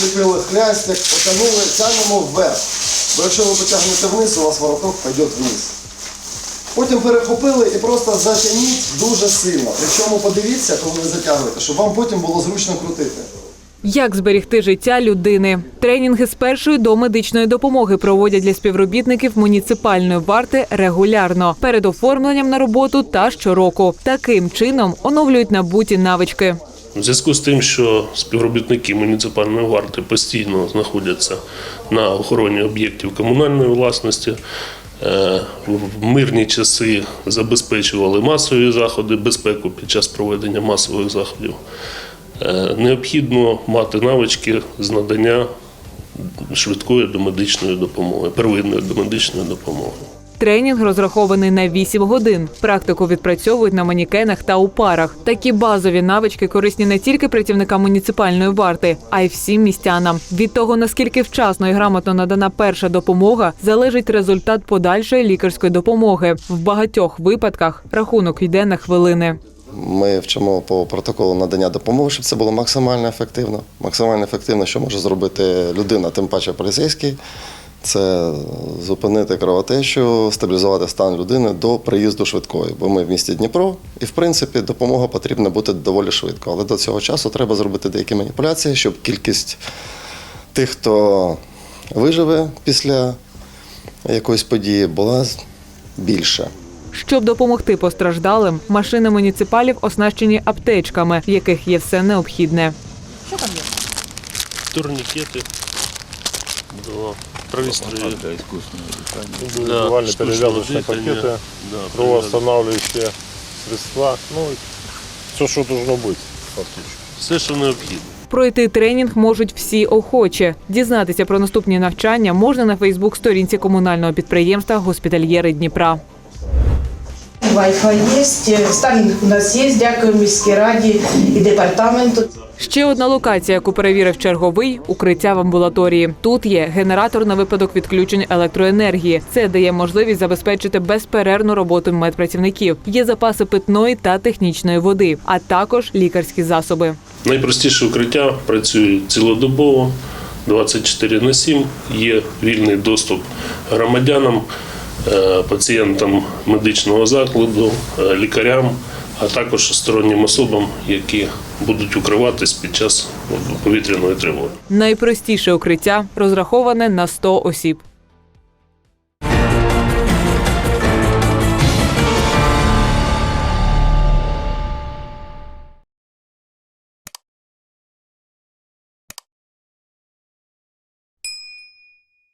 закріпили хлястик, потягнули, тягнемо вверх. Бо якщо ви потягнете вниз, у вас вороток пойде вниз. Потім перехопили і просто затягніть дуже сильно. Причому подивіться, коли ви затягуєте, щоб вам потім було зручно крутити. Як зберегти життя людини? Тренінги з першої до медичної допомоги проводять для співробітників муніципальної варти регулярно перед оформленням на роботу та щороку. Таким чином оновлюють набуті навички. У зв'язку з тим, що співробітники муніципальної варти постійно знаходяться на охороні об'єктів комунальної власності, е, в мирні часи забезпечували масові заходи, безпеку під час проведення масових заходів. Е, Необхідно мати навички з надання швидкої домедичної допомоги, первинної домедичної допомоги. Тренінг розрахований на 8 годин. Практику відпрацьовують на манікенах та у парах. Такі базові навички корисні не тільки працівникам муніципальної варти, а й всім містянам. Від того наскільки вчасно і грамотно надана перша допомога, залежить результат подальшої лікарської допомоги. В багатьох випадках рахунок йде на хвилини. Ми вчимо по протоколу надання допомоги, щоб це було максимально ефективно. Максимально ефективно, що може зробити людина, тим паче поліцейський. Це зупинити кровотечу, стабілізувати стан людини до приїзду швидкої. Бо ми в місті Дніпро, і в принципі допомога потрібна бути доволі швидко. Але до цього часу треба зробити деякі маніпуляції, щоб кількість тих, хто виживе після якоїсь події, була більша. Щоб допомогти постраждалим, машини муніципалів оснащені аптечками, в яких є все необхідне. Турнікети до пристрої. индивидуальные штучного перевязочные дыхания, пакеты, да, кровоостанавливающие средства, ну, все, что должно быть фактически. Все, що необхідно. Пройти тренінг можуть всі охочі. Дізнатися про наступні навчання можна на Фейсбук-сторінці комунального підприємства Госпітальєри Дніпра. Wi-Fi є, Starlink у нас є, дякую міській раді і департаменту. Ще одна локація, яку перевірив черговий укриття в амбулаторії. Тут є генератор на випадок відключень електроенергії. Це дає можливість забезпечити безперервну роботу медпрацівників. Є запаси питної та технічної води, а також лікарські засоби. Найпростіше укриття працює цілодобово, 24 на 7. Є вільний доступ громадянам, е, пацієнтам медичного закладу, е, лікарям, а також стороннім особам, які будуть укриватись під час повітряної тривоги. Найпростіше укриття розраховане на 100 осіб.